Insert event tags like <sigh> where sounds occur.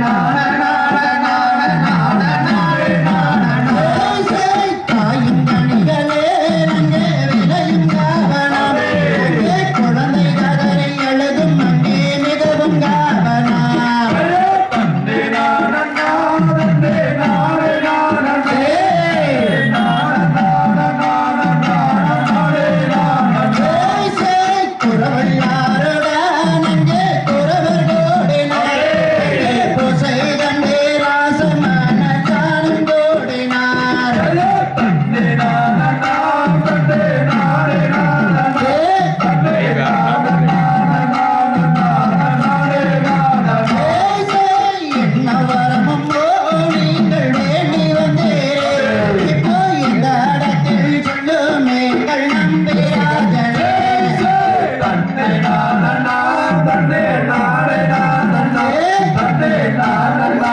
干嘛 <laughs> தந்தே தாரடா தந்தே தந்தே தாரடா